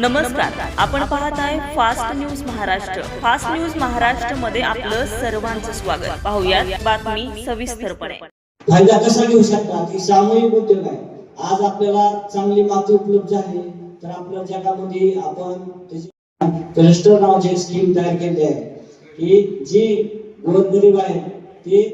नमस्कार. आपण पाहताय fast news Maharashtra. Fast news महाराष्ट्रमध्ये आपलं सर्वांचं स्वागत. पाहुयात बातमी सविस्तरपणे. फायदा कसा घेऊ शकता की सामूहिक उद्योग आहे. आज आपल्याला चांगली माती उपलब्ध झाली तर आपल्या जगामध्ये आपण क्लस्टर नावाची स्कीम तयार केली आहे. की जी गोरगरीब आहेत ते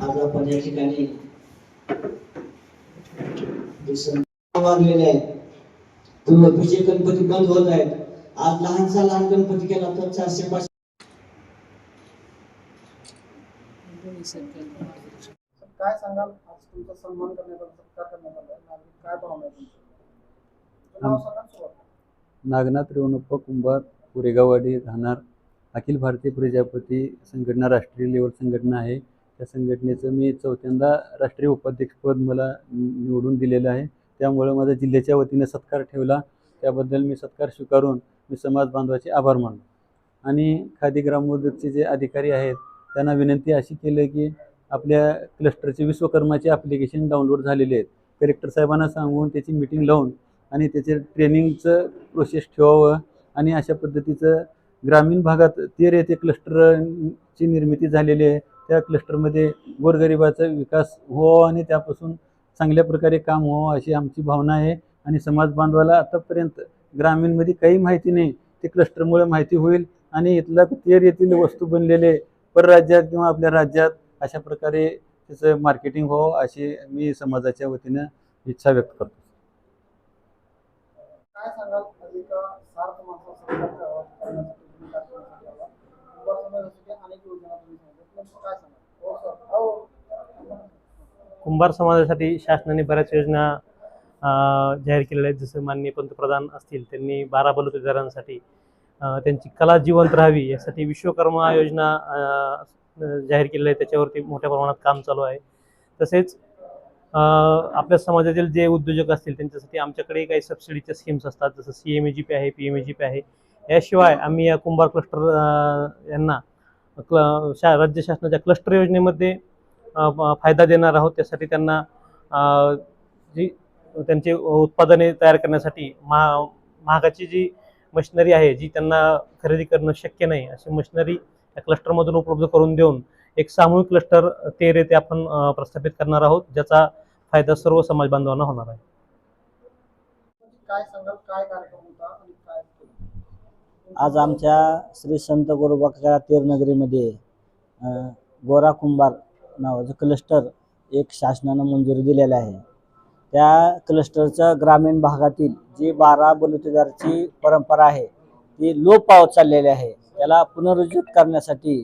आज आपण या ठिकाणी आहेत गणपती बंद होत आहेत. आज लहानसा लहान गणपती केला तर चारशे पाचशे काय सांगाल? आज तुमचा सन्मान करण्यात आला सत्कार करण्यात आला नागरिक काय भावना आहे तुमची तुमचं नाव सांगा सुरुवात. करा. नागनाथ रेवणप्पा कुंभार कोरेगाववाडी राहणार. अखिल भारतीय प्रजापती संघटना राष्ट्रीय लेवल संघटना आहे. त्या संघटनेचं मी चौथ्यांदा राष्ट्रीय उपाध्यक्षपद मला निवडून दिलेलं आहे. त्यामुळे माझा जिल्ह्याच्या वतीने सत्कार ठेवला. त्याबद्दल मी सत्कार स्वीकारून मी समाज बांधवाचे आभार मानलो आणि खादी ग्रामोद्योगचे जे अधिकारी आहेत त्यांना विनंती अशी केली की आपल्या क्लस्टरचे विश्वकर्माचे ॲप्लिकेशन डाउनलोड झालेले आहेत. कलेक्टर साहेबांना सांगून त्याची मिटिंग लावून आणि त्याचे ट्रेनिंगचं प्रोसेस ठेवावं आणि अशा पद्धतीचं ग्रामीण भागात तेर येथे क्लस्टरची निर्मिती झालेली आहे. त्या क्लस्टरमध्ये गोरगरिबाचा विकास व्हावा आणि त्यापासून चांगल्या प्रकारे काम व्हावं अशी आमची भावना आहे. आणि समाज बांधवाला आतापर्यंत ग्रामीणमध्ये काही माहिती नाही. ते क्लस्टरमुळे माहिती होईल आणि इथला तेर येथील वस्तू बनलेले परराज्यात किंवा आपल्या राज्यात अशा प्रकारे त्याचं मार्केटिंग व्हावं अशी मी समाजाच्या वतीनं इच्छा व्यक्त करतो? कुंभार समाजासाठी सांगाल? हो हो. कुंभार समाजासाठी शासनाने बऱ्याच योजना जाहीर केलेल्या आहेत. जसं माननीय पंतप्रधान असतील त्यांनी बारा बलुतेदारांसाठी त्यांची कला जिवंत राहावी यासाठी विश्वकर्मा योजना जाहीर केलेलं आहे. त्याच्यावरती मोठ्या प्रमाणात काम चालू आहे. तसेच आपल्या समाजातील जे उद्योजक असतील त्यांच्यासाठी आमच्याकडे काही सबसिडीच्या स्कीम्स असतात. जसं C M A G P आहे P M A G P आहे. याशिवाय आम्ही या कुंभार क्लस्टर यांना क्ल शा राज्य शासनाच्या क्लस्टर योजनेमध्ये फायदा देणार आहोत. त्यासाठी त्यांना जी त्यांचे उत्पादने तयार करण्यासाठी महा महागाची जी मशिनरी आहे जी त्यांना खरेदी करणं शक्य नाही अशी मशिनरी त्या क्लस्टरमधून उपलब्ध करून देऊन एक सामूहिक क्लस्टर तेर येथे आपण प्रस्थापित करणार आहोत ज्याचा फायदा सर्व समाज बांधवांना होणार आहे. काय सांगाल? काय कार्यक्रम होता आणि काय केलं? आज आमच्या श्री संत गोरोबाका तेरनगरीमध्ये अ, गोरा कुंभार नावाचं क्लस्टर एक शासनानं मंजुरी दिलेलं आहे. त्या क्लस्टरचं ग्रामीण भागातील जी बारा बलुतेदारची परंपरा आहे ती लोप पावत चाललेली आहे. त्याला पुनरुज्जीत करण्यासाठी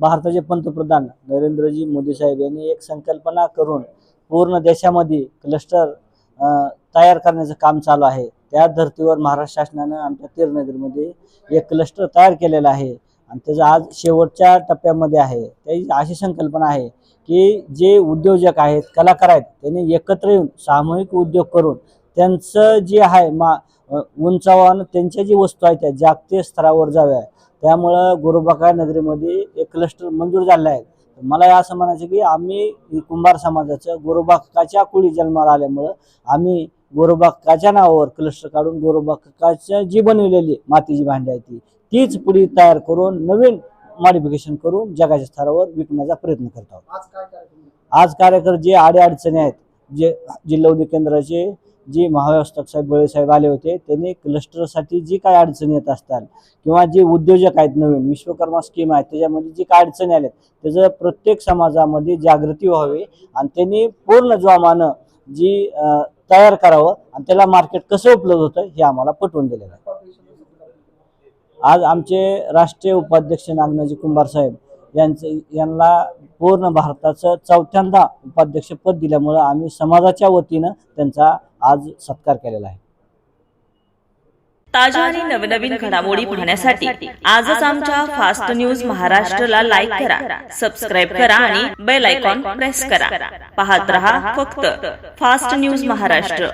भारताचे पंतप्रधान नरेंद्रजी मोदी साहेब यांनी एक संकल्पना करून पूर्ण देशामध्ये क्लस्टर तयार करण्याचं काम चालू आहे. त्या धर्तीवर महाराष्ट्र शासनानं आमच्या तीरनगरमध्ये एक क्लस्टर तयार केलेला आहे. आणि त्याचं आज शेवटच्या टप्प्यामध्ये आहे. त्याची अशी संकल्पना आहे की जे उद्योजक आहेत कलाकार आहेत त्यांनी एकत्र येऊन सामूहिक उद्योग करून त्यांचं जे आहे मा अ, उंचावण त्यांच्या जी वस्तू आहेत त्या जागतिक स्तरावर जाव्या. त्यामुळं गुरुबाका नगरीमध्ये एक क्लस्टर मंजूर झालेलं आहे. मला असं म्हणायचं की आम्ही कुंभार समाजाचं गोरोबाकाच्या कुळी जन्माला आल्यामुळं आम्ही गोरोबाकाच्या नावावर क्लस्टर काढून गोरोबाकाच्या जी बनवलेली मातीची भांडी आहे ती तीच पुढी तयार करून नवीन मॉडिफिकेशन करून जगाच्या स्तरावर विकण्याचा प्रयत्न करत आहोत. आज काय कार्यक्रम होता? आज कार्यकर जे आडे अडचणी आहेत जे जिल्हा उद्योग केंद्राचे जे महाव्यवस्थापक साहेब बळे साहेब आले होते त्यांनी क्लस्टरसाठी जी काय अडचणी येत असतात किंवा जे उद्योजक आहेत नवीन विश्वकर्मा स्कीम आहे त्याच्यामध्ये जी काय अडचणी आल्यात त्याचं प्रत्येक समाजामध्ये जागृती व्हावी आणि त्यांनी पूर्ण जोमानं जी तयार करावं आणि त्याला मार्केट कसं उपलब्ध होतं हे आम्हाला पटवून दिलेलं आहे. आज आमचे राष्ट्रीय उपाध्यक्ष नागनाजी कुंभार साहेब यांचे यांना पूर्ण भारताचं चौथ्यांदा उपाध्यक्षपद दिल्यामुळं आम्ही समाजाच्या वतीनं त्यांचा आज सत्कार केलेला आहे. ताज्या आणि नवनवीन घडामोडी पाहण्यासाठी आजच आमच्या फास्ट न्यूज महाराष्ट्रला लाईक करा सबस्क्राईब करा आणि बेल आयकॉन प्रेस करा. पाहत रहा फक्त फास्ट न्यूज महाराष्ट्र.